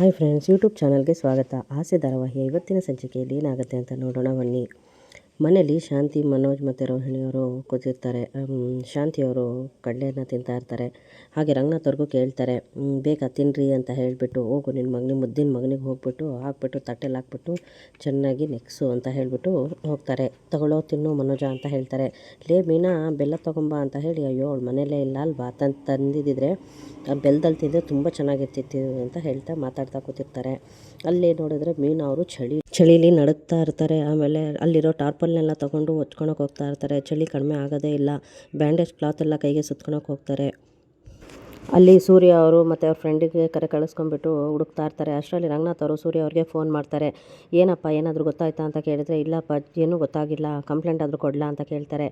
Hi friends YouTube ಚಾನಲ್ಗೆ ಸ್ವಾಗತ. ಆಸೆ ಧಾರಾವಾಹಿಯ ಇವತ್ತಿನ ಸಂಚಿಕೆಯಲ್ಲಿ ಏನಾಗುತ್ತೆ ಅಂತ ನೋಡೋಣ ಬನ್ನಿ. ಮನೇಲಿ ಶಾಂತಿ ಮನೋಜ್ ಮತ್ತು ರೋಹಿಣಿಯವರು ಕೂತಿರ್ತಾರೆ. ಶಾಂತಿಯವರು ಕಡಲೆಯನ್ನು ತಿಂತಾ ಇರ್ತಾರೆ. ಹಾಗೆ ರಂಗನಾಥ್ ಅವ್ರಿಗೂ ಕೇಳ್ತಾರೆ "ಹ್ಮ್, ಬೇಗ ತಿನ್ನಿರಿ ಅಂತ ಹೇಳಿಬಿಟ್ಟು ಹೋಗು ನಿನ್ನ ಮಗನಿಗೆ ಮುದ್ದಿನ ಮಗನಿಗೆ ಹೋಗ್ಬಿಟ್ಟು ಹಾಕ್ಬಿಟ್ಟು ತಟ್ಟೆಲಿ ಹಾಕ್ಬಿಟ್ಟು ಚೆನ್ನಾಗಿ ನೆಕ್ಸು ಅಂತ ಹೇಳಿಬಿಟ್ಟು ಹೋಗ್ತಾರೆ. ತಗೊಳ್ಳೋ ತಿನ್ನು ಮನೋಜ ಅಂತ ಹೇಳ್ತಾರೆ. ಲೇ ಮೀನಾ ಬೆಲ್ಲ ತಗೊಂಬಾ ಅಂತ ಹೇಳಿ ಅಯ್ಯೋ ಅವಳು ಮನೇಲೇ ಇಲ್ಲ ಅಲ್ವಾ ತಂದು ತಂದಿದ್ದಿದ್ರೆ ಆ ಬೆಲ್ಲದಲ್ಲಿ ತಿಂದರೆ ತುಂಬ ಚೆನ್ನಾಗಿರ್ತಿತ್ತು ಅಂತ ಹೇಳ್ತಾ ಮಾತಾಡ್ತಾ ಕೂತಿರ್ತಾರೆ. ಅಲ್ಲಿ ನೋಡಿದ್ರೆ ಮೀನು ಅವರು ಚಳಿ ಚಳಿಲಿ ನಡುಗ್ತಾ ಇರ್ತಾರೆ. ಆಮೇಲೆ ಅಲ್ಲಿರೋ ಟಾರ್ಪಲ್ನೆಲ್ಲ ತೊಗೊಂಡು ಹೊಚ್ಕೊಳಕ್ಕೆ ಹೋಗ್ತಾ ಇರ್ತಾರೆ. ಚಳಿ ಕಡಿಮೆ ಆಗೋದೇ ಇಲ್ಲ. ಬ್ಯಾಂಡೇಜ್ ಕ್ಲಾತ್ ಎಲ್ಲ ಕೈಗೆ ಸುತ್ಕೊಳಕ್ಕೆ ಹೋಗ್ತಾರೆ. ಅಲ್ಲಿ ಸೂರ್ಯ ಅವರು ಮತ್ತು ಅವ್ರ ಫ್ರೆಂಡಿಗೆ ಕರೆ ಕಳಿಸ್ಕೊಂಡ್ಬಿಟ್ಟು ಹುಡುಕ್ತಾ ಇರ್ತಾರೆ. ಅಷ್ಟರಲ್ಲಿ ರಂಗನಾಥ್ ಅವರು ಸೂರ್ಯ ಅವ್ರಿಗೆ ಫೋನ್ ಮಾಡ್ತಾರೆ. ಏನಪ್ಪ, ಏನಾದರೂ ಗೊತ್ತಾಯ್ತಾ ಅಂತ ಕೇಳಿದರೆ, ಇಲ್ಲಪ್ಪ, ಏನೂ ಗೊತ್ತಾಗಿಲ್ಲ. ಕಂಪ್ಲೇಂಟ್ ಆದರೂ ಕೊಡಲ ಅಂತ ಕೇಳ್ತಾರೆ.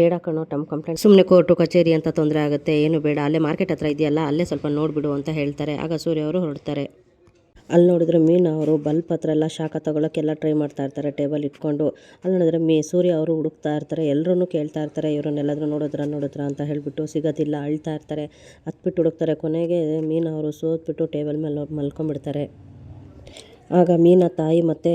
ಬೇಡ ಕಣೋ ಟಮ್ ಕಂಪ್ಲೇಂಟ್ ಸುಮ್ಮನೆ ಕೋರ್ಟು ಕಚೇರಿ ಅಂತ ತೊಂದರೆ ಆಗುತ್ತೆ. ಏನು ಬೇಡ. ಅಲ್ಲೇ ಮಾರ್ಕೆಟ್ ಹತ್ರ ಇದೆಯಲ್ಲ, ಅಲ್ಲೇ ಸ್ವಲ್ಪ ನೋಡಿಬಿಡು ಅಂತ ಹೇಳ್ತಾರೆ. ಆಗ ಸೂರ್ಯ ಅವರು ಹೊರಡ್ತಾರೆ. ಅಲ್ಲಿ ನೋಡಿದ್ರೆ ಮೀನು ಅವರು ಬಲ್ಪ್ ಹತ್ರ ಎಲ್ಲ ಶಾಖ ತಗೊಳಕ್ಕೆಲ್ಲ ಟ್ರೈ ಮಾಡ್ತಾ ಇರ್ತಾರೆ ಟೇಬಲ್ ಇಟ್ಕೊಂಡು. ಅಲ್ಲಿ ನೋಡಿದ್ರೆ ಮೀ, ಸೂರ್ಯ ಅವರು ಹುಡುಕ್ತಾ ಇರ್ತಾರೆ ಎಲ್ಲರೂ ಕೇಳ್ತಾ ಇರ್ತಾರೆ ಇವ್ರನ್ನೆಲ್ಲಾದ್ರೂ ನೋಡಿದ್ರ ನೋಡಿದ್ರ ಅಂತ ಹೇಳಿಬಿಟ್ಟು ಸಿಗೋದಿಲ್ಲ, ಅಳ್ತಾ ಇರ್ತಾರೆ. ಹತ್ಬಿಟ್ಟು ಹುಡುಕ್ತಾರೆ. ಕೊನೆಗೆ ಮೀನು ಅವರು ಸೋತ್ಬಿಟ್ಟು ಟೇಬಲ್ ಮೇಲೆ ಮಲ್ಕೊಂಡ್ಬಿಡ್ತಾರೆ. ಆಗ ಮೀನ ತಾಯಿ ಮತ್ತು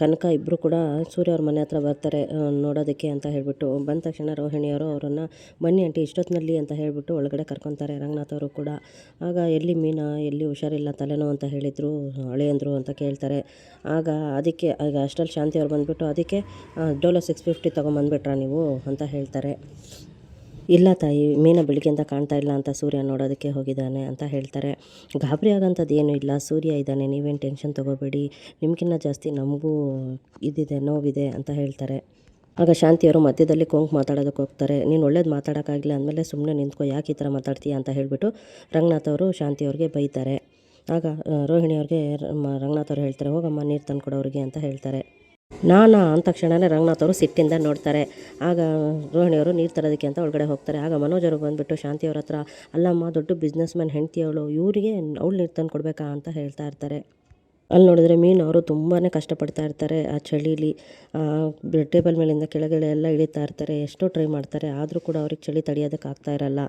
ಕನಕ ಇಬ್ಬರು ಕೂಡ ಸೂರ್ಯ ಅವ್ರ ಮನೆ ಹತ್ರ ಬರ್ತಾರೆ ನೋಡೋದಕ್ಕೆ ಅಂತ ಹೇಳಿಬಿಟ್ಟು. ಬಂದ ತಕ್ಷಣ ರೋಹಿಣಿಯವರು ಅವರನ್ನು, ಬನ್ನಿ ಆಂಟಿ ಇಷ್ಟೊತ್ತಿನಲ್ಲಿ ಅಂತ ಹೇಳಿಬಿಟ್ಟು ಒಳಗಡೆ ಕರ್ಕೊತಾರೆ ರಂಗನಾಥ್ ಅವರು ಕೂಡ. ಆಗ ಎಲ್ಲಿ ಮೀನಾ, ಎಲ್ಲಿ ಹುಷಾರಿಲ್ಲ ತಲೆನೋ ಅಂತ ಹೇಳಿದರು ಹಳೆಯಂದರು ಅಂತ ಕೇಳ್ತಾರೆ. ಆಗ ಅದಕ್ಕೆ, ಈಗ ಅಷ್ಟರಲ್ಲಿ ಶಾಂತಿ ಅವ್ರು ಬಂದುಬಿಟ್ಟು ಅದಕ್ಕೆ ಡೋಲೋ ಸಿಕ್ಸ್ ಫಿಫ್ಟಿ ತೊಗೊಂಬಂದ್ಬಿಟ್ರ ನೀವು? ಅಂತ ಹೇಳ್ತಾರೆ. ಇಲ್ಲ ತಾಯಿ, ಮೀನ ಬೆಳಿಗ್ಗೆಯಿಂದ ಕಾಣ್ತಾ ಇಲ್ಲ ಅಂತ ಸೂರ್ಯ ನೋಡೋದಕ್ಕೆ ಹೋಗಿದ್ದಾನೆ ಅಂತ ಹೇಳ್ತಾರೆ. ಗಾಬರಿ ಆಗೋಂಥದ್ದು ಏನೂ ಇಲ್ಲ. ಸೂರ್ಯ ಇದ್ದಾನೆ, ನೀವೇನು ಟೆನ್ಷನ್ ತೊಗೋಬೇಡಿ. ನಿಮಗಿನ್ನ ಜಾಸ್ತಿ ನಮಗೂ ಇದಿದೆ, ನೋವಿದೆ ಅಂತ ಹೇಳ್ತಾರೆ. ಆಗ ಶಾಂತಿಯವರು ಮಧ್ಯದಲ್ಲಿ ಕೊಂಕ್ ಮಾತಾಡೋದಕ್ಕೆ ಹೋಗ್ತಾರೆ. ನೀನು ಒಳ್ಳೇದು ಮಾತಾಡೋಕ್ಕಾಗಿಲ್ಲ ಅಂದಮೇಲೆ ಸುಮ್ಮನೆ ನಿಂತ್ಕೊ, ಯಾಕೆ ಈ ಥರ ಮಾತಾಡ್ತೀಯ ಅಂತ ಹೇಳಿಬಿಟ್ಟು ರಂಗನಾಥ್ ಅವರು ಶಾಂತಿಯವ್ರಿಗೆ ಬೈತಾರೆ. ಆಗ ರೋಹಿಣಿಯವ್ರಿಗೆ ರಂಗನಾಥ್ ಅವ್ರು ಹೇಳ್ತಾರೆ, ಹೋಗಮ್ಮ ನೀರು ತಂದು ಕೊಡೋರಿಗೆ ಅಂತ ಹೇಳ್ತಾರೆ. ನಾನಾ ಅಂದ ತಕ್ಷಣವೇ ರಂಗನಾಥ್ ಅವರು ಸಿಟ್ಟಿಂದ ನೋಡ್ತಾರೆ. ಆಗ ರೋಹಿಣಿಯವರು ನೀರು ತರೋದಕ್ಕೆ ಅಂತ ಒಳಗಡೆ ಹೋಗ್ತಾರೆ. ಆಗ ಮನೋಜ್ ಅವರು ಬಂದುಬಿಟ್ಟು ಶಾಂತಿಯವ್ರ ಹತ್ರ, ಅಲ್ಲಮ್ಮ, ದೊಡ್ಡ ಬಿಸ್ನೆಸ್ ಮ್ಯಾನ್ ಹೆಂಡ್ತಿ ಅವಳು, ಇವರಿಗೆ ಅವಳು ನೀರು ತಂದು ಕೊಡಬೇಕಾ? ಅಂತ ಹೇಳ್ತಾ ಇರ್ತಾರೆ. ಅಲ್ಲಿ ನೋಡಿದ್ರೆ ಮೀನು ಅವರು ತುಂಬಾ ಕಷ್ಟಪಡ್ತಾ ಇರ್ತಾರೆ. ಆ ಚಳೀಲಿ ಟೇಬಲ್ ಮೇಲಿಂದ ಕೆಳಗಡೆ ಎಲ್ಲ ಇಳಿತಾ ಇರ್ತಾರೆ. ಎಷ್ಟೋ ಟ್ರೈ ಮಾಡ್ತಾರೆ. ಆದರೂ ಕೂಡ ಅವ್ರಿಗೆ ಚಳಿ ತಡೆಯೋದಕ್ಕೆ ಆಗ್ತಾ ಇರಲ್ಲ.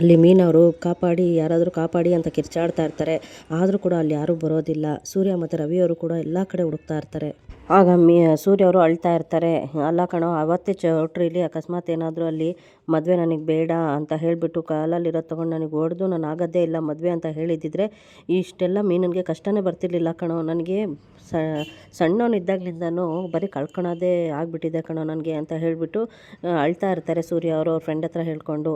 ಅಲ್ಲಿ ಮೀನವರು ಕಾಪಾಡಿ, ಯಾರಾದರೂ ಕಾಪಾಡಿ ಅಂತ ಕಿರ್ಚಾಡ್ತಾ ಇರ್ತಾರೆ. ಆದರೂ ಕೂಡ ಅಲ್ಲಿ ಯಾರೂ ಬರೋದಿಲ್ಲ. ಸೂರ್ಯ ಮತ್ತು ರವಿಯವರು ಕೂಡ ಎಲ್ಲ ಕಡೆ ಹುಡುಕ್ತಾ ಇರ್ತಾರೆ. ಆಗ ಮೀ ಸೂರ್ಯ ಅವರು ಅಳ್ತಾ ಇರ್ತಾರೆ. ಅಲ್ಲ ಕಣೋ, ಅವತ್ತೇ ಚೌಟ್ರಿಲಿ ಅಕಸ್ಮಾತ್ ಏನಾದರೂ ಅಲ್ಲಿ ಮದುವೆ ನನಗೆ ಬೇಡ ಅಂತ ಹೇಳಿಬಿಟ್ಟು ಕಾಲಲ್ಲಿರೋ ತೊಗೊಂಡು ನನಗೆ ಹೊಡೆದು ನಾನು ಆಗೋದೇ ಇಲ್ಲ ಮದುವೆ ಅಂತ ಹೇಳಿದ್ದಿದ್ರೆ ಇಷ್ಟೆಲ್ಲ ಮೀನಿಗೆ ಕಷ್ಟನೇ ಬರ್ತಿರ್ಲಿಲ್ಲ ಕಣೋ. ನನಗೆ ಸ ಸಣ್ಣವನಿದ್ದಾಗಲಿಂದನೂ ಬರೀ ಕಳ್ಕೊಳೋದೇ ಆಗಿಬಿಟ್ಟಿದೆ ಕಣೋ ನನಗೆ ಅಂತ ಹೇಳಿಬಿಟ್ಟು, ಅಳ್ತಾ ಇರ್ತಾರೆ ಸೂರ್ಯ ಅವರು ಅವ್ರ ಫ್ರೆಂಡ್ ಹತ್ರ ಹೇಳ್ಕೊಂಡು.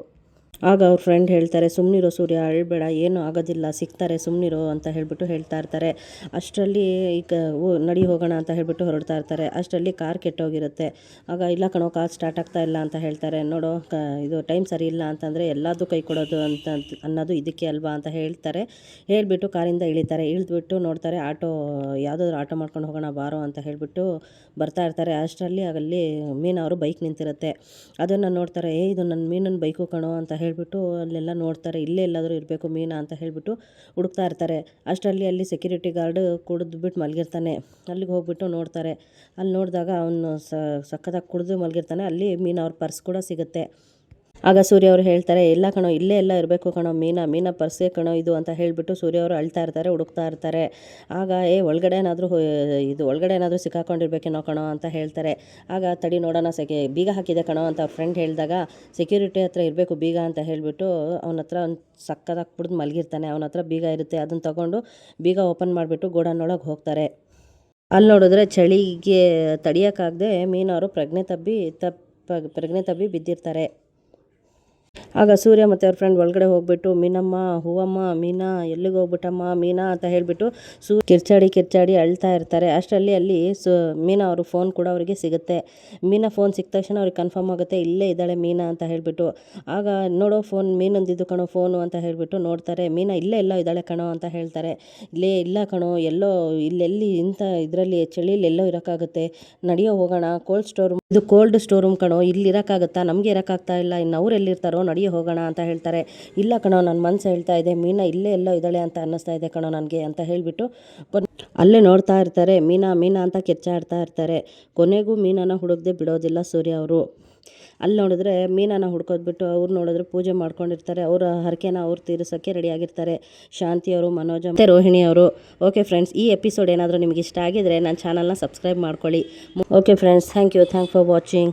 ಆಗ ಅವ್ರ ಫ್ರೆಂಡ್ ಹೇಳ್ತಾರೆ ಸುಮ್ಮನಿರೋ ಸೂರ್ಯ ಅಳ್ಬೇಡ ಏನೂ ಆಗೋದಿಲ್ಲ, ಸಿಗ್ತಾರೆ ಸುಮ್ಮನಿರೋ ಅಂತ ಹೇಳ್ಬಿಟ್ಟು ಹೇಳ್ತಾ ಇರ್ತಾರೆ. ಅಷ್ಟರಲ್ಲಿ ಈಗ ನಡಿ ಹೋಗೋಣ ಅಂತ ಹೇಳ್ಬಿಟ್ಟು ಹೊರಡ್ತಾ ಇರ್ತಾರೆ. ಅಷ್ಟರಲ್ಲಿ ಕಾರ್ ಕೆಟ್ಟೋಗಿರುತ್ತೆ. ಆಗ, ಇಲ್ಲ ಕಣೋ, ಕಾರ್ ಸ್ಟಾರ್ಟ್ ಆಗ್ತಾ ಇಲ್ಲ ಅಂತ ಹೇಳ್ತಾರೆ. ನೋಡೋ, ಕ, ಇದು ಟೈಮ್ ಸರಿ ಇಲ್ಲ ಅಂತಂದರೆ ಎಲ್ಲದೂ ಕೈ ಕೊಡೋದು ಅಂತ ಅಂತ- ಅನ್ನೋದು ಇದಕ್ಕೆ ಅಲ್ವಾ ಅಂತ ಹೇಳ್ತಾರೆ. ಹೇಳಿಬಿಟ್ಟು ಕಾರಿಂದ ಇಳಿತಾರೆ. ಇಳಿದ್ಬಿಟ್ಟು ನೋಡ್ತಾರೆ, ಆಟೋ, ಯಾವುದಾದ್ರು ಆಟೋ ಮಾಡ್ಕೊಂಡು ಹೋಗೋಣ ಬಾರೋ ಅಂತ ಹೇಳಿಬಿಟ್ಟು ಬರ್ತಾ ಇರ್ತಾರೆ. ಅಷ್ಟರಲ್ಲಿ ಅಲ್ಲಿ ಅವರು ಬೈಕ್ ನಿಂತಿರುತ್ತೆ. ಅದನ್ನು ನೋಡ್ತಾರೆ, ಏ, ಇದು ನನ್ನ ಮೀನನ್ನು ಬೈಕು ಕಣೋ ಅಂತ ಹೇಳಿಬಿಟ್ಟು ಅಲ್ಲೆಲ್ಲ ನೋಡ್ತಾರೆ, ಇಲ್ಲೇ ಎಲ್ಲಾದರೂ ಇರಬೇಕು ಮೀನಾ ಅಂತ ಹೇಳಿಬಿಟ್ಟು ಹುಡುಕ್ತಾ ಇರ್ತಾರೆ. ಅಷ್ಟರಲ್ಲಿ ಅಲ್ಲಿ ಸೆಕ್ಯೂರಿಟಿ ಗಾರ್ಡ್ ಕುಡಿದ್ಬಿಟ್ಟು ಮಲಗಿರ್ತಾನೆ. ಅಲ್ಲಿಗೆ ಹೋಗ್ಬಿಟ್ಟು ನೋಡ್ತಾರೆ. ಅಲ್ಲಿ ನೋಡಿದಾಗ ಅವನು ಸಖತ್ತಾಗಿ ಕುಡಿದು ಮಲಗಿರ್ತಾನೆ. ಅಲ್ಲಿ ಮೀನು ಅವ್ರ ಪರ್ಸ್ ಕೂಡ ಸಿಗುತ್ತೆ. ಆಗ ಸೂರ್ಯ ಅವರು ಹೇಳ್ತಾರೆ ಎಲ್ಲ ಕಣೋ, ಇಲ್ಲೇ ಎಲ್ಲ ಇರಬೇಕು ಕಣೋ, ಮೀನಾ ಮೀನಾ ಪರ್ಸೆ ಕಣೋ, ಇದು ಅಂತ ಹೇಳಿಬಿಟ್ಟು ಸೂರ್ಯ ಅವರು ಅಳ್ತಾ ಇರ್ತಾರೆ, ಹುಡುಕ್ತಾ ಇರ್ತಾರೆ. ಆಗ, ಏ, ಒಳಗಡೆ ಏನಾದರೂ ಇದು ಒಳಗಡೆ ಏನಾದರೂ ಸಿಕ್ಕಾಕೊಂಡಿರ್ಬೇಕೇನೋ ಕಣೋ ಅಂತ ಹೇಳ್ತಾರೆ. ಆಗ ತಡಿ ನೋಡೋಣ, ಸೆಕೆ, ಬೀಗ ಹಾಕಿದೆ ಕಣೋ ಅಂತ ಫ್ರೆಂಡ್ ಹೇಳಿದಾಗ ಸೆಕ್ಯೂರಿಟಿ ಹತ್ರ ಇರಬೇಕು ಬೀಗ ಅಂತ ಹೇಳಿಬಿಟ್ಟು ಅವನ ಹತ್ರ ಒಂದು ಸಕ್ಕದಾಗಿ ಬಿಡ್ದು ಮಲಗಿರ್ತಾನೆ. ಅವನ ಹತ್ರ ಬೀಗ ಇರುತ್ತೆ ಅದನ್ನು ತಗೊಂಡು ಬೀಗ ಓಪನ್ ಮಾಡಿಬಿಟ್ಟು ಗೋಡನ್ನೊಳಗೆ ಹೋಗ್ತಾರೆ. ಅಲ್ಲಿ ನೋಡಿದ್ರೆ ಚಳಿಗೆ ತಡಿಯೋಕ್ಕಾಗದೆ ಮೀನವರು ಪ್ರಜ್ಞೆ ತಬ್ಬಿ, ತಪ್ಪ, ಪ್ರಜ್ಞೆ ತಬ್ಬಿ ಬಿದ್ದಿರ್ತಾರೆ. ಆಗ ಸೂರ್ಯ ಮತ್ತು ಅವ್ರ ಫ್ರೆಂಡ್ ಒಳಗಡೆ ಹೋಗ್ಬಿಟ್ಟು, ಮೀನಮ್ಮ, ಹೂವಮ್ಮ, ಮೀನಾ, ಎಲ್ಲಿಗೆ ಹೋಗ್ಬಿಟ್ಟಮ್ಮ, ಮೀನಾ ಅಂತ ಹೇಳಿಬಿಟ್ಟು ಸೂ ಕಿರ್ಚಾಡಿ ಕಿರ್ಚಾಡಿ ಅಳ್ತಾ ಇರ್ತಾರೆ. ಅಷ್ಟರಲ್ಲಿ ಅಲ್ಲಿ ಸು, ಮೀನಾ ಅವರು ಫೋನ್ ಕೂಡ ಅವರಿಗೆ ಸಿಗುತ್ತೆ. ಮೀನಾ ಫೋನ್ ಸಿಕ್ಕ ತಕ್ಷಣ ಅವ್ರಿಗೆ ಕನ್ಫರ್ಮ್ ಆಗುತ್ತೆ, ಇಲ್ಲೇ ಇದ್ದಾಳೆ ಮೀನಾ ಅಂತ ಹೇಳಿಬಿಟ್ಟು. ಆಗ, ನೋಡೋ ಫೋನ್ ಮೀನೊಂದಿದ್ದು ಕಣೋ ಫೋನು ಅಂತ ಹೇಳಿಬಿಟ್ಟು ನೋಡ್ತಾರೆ. ಮೀನಾ, ಇಲ್ಲೇ ಎಲ್ಲೋ ಇದ್ದಾಳೆ ಕಣೋ ಅಂತ ಹೇಳ್ತಾರೆ. ಇಲ್ಲೇ ಇಲ್ಲ ಕಣೋ, ಎಲ್ಲೋ, ಇಲ್ಲೆಲ್ಲಿ ಇಂಥ ಇದರಲ್ಲಿ ಚಳಿಲಿ ಎಲ್ಲೋ ಇರೋಕ್ಕಾಗುತ್ತೆ. ನಡೆಯೋ ಹೋಗೋಣ ಕೋಲ್ಡ್ ಸ್ಟೋರ್ ಇದು ಕೋಲ್ಡ್ ಸ್ಟೋರ್ ರೂಮ್ ಕಣೋ, ಇಲ್ಲಿ ಇರೋಕ್ಕಾಗುತ್ತಾ? ನಮಗೆ ಇರೋಕ್ಕಾಗ್ತಾ ಇಲ್ಲ. ಇನ್ನು ಅವ್ರು ಎಲ್ಲಿರ್ತಾರೋ ನಡೆಯೋ ಹೋಗೋಣ ಅಂತ ಹೇಳ್ತಾರೆ. ಇಲ್ಲ ಕಣೋ ನನ್ನ ಮನಸ್ಸು ಹೇಳ್ತಾ ಇದೆ. ಮೀನಾ ಇಲ್ಲೇ ಎಲ್ಲೋ ಇದ್ದಾಳೆ ಅಂತ ಅನ್ನಿಸ್ತಾ ಇದೆ ಕಣೋ ನನಗೆ ಅಂತ ಹೇಳಿಬಿಟ್ಟು ಅಲ್ಲೇ ನೋಡ್ತಾ ಇರ್ತಾರೆ. ಮೀನಾ ಮೀನಾ ಅಂತ ಕಿರ್ಚಾಡ್ತಾ ಇರ್ತಾರೆ. ಕೊನೆಗೂ ಮೀನನ ಹುಡುಗದೆ ಬಿಡೋದಿಲ್ಲ ಸೂರ್ಯ ಅವರು. ಅಲ್ಲಿ ನೋಡಿದ್ರೆ ಮೀನನ ಹುಡ್ಕೋದ್ಬಿಟ್ಟು ಅವ್ರು ನೋಡಿದ್ರೆ ಪೂಜೆ ಮಾಡ್ಕೊಂಡಿರ್ತಾರೆ. ಅವರ ಹರಕೆನ ಅವ್ರು ತೀರಿಸೋಕ್ಕೆ ರೆಡಿ ಆಗಿರ್ತಾರೆ. ಶಾಂತಿ ಅವರು, ಮನೋಜ್ ಮತ್ತು ರೋಹಿಣಿ ಅವರು. ಓಕೆ ಫ್ರೆಂಡ್ಸ್ ಈ ಎಪಿಸೋಡ್ ಏನಾದರೂ ನಿಮಗೆ ಇಷ್ಟ ಆಗಿದ್ರೆ ನನ್ನ ಚಾನಲ್ನ ಸಬ್ಸ್ಕ್ರೈಬ್ ಮಾಡ್ಕೊಳ್ಳಿ. Okay friends thank you thank for watching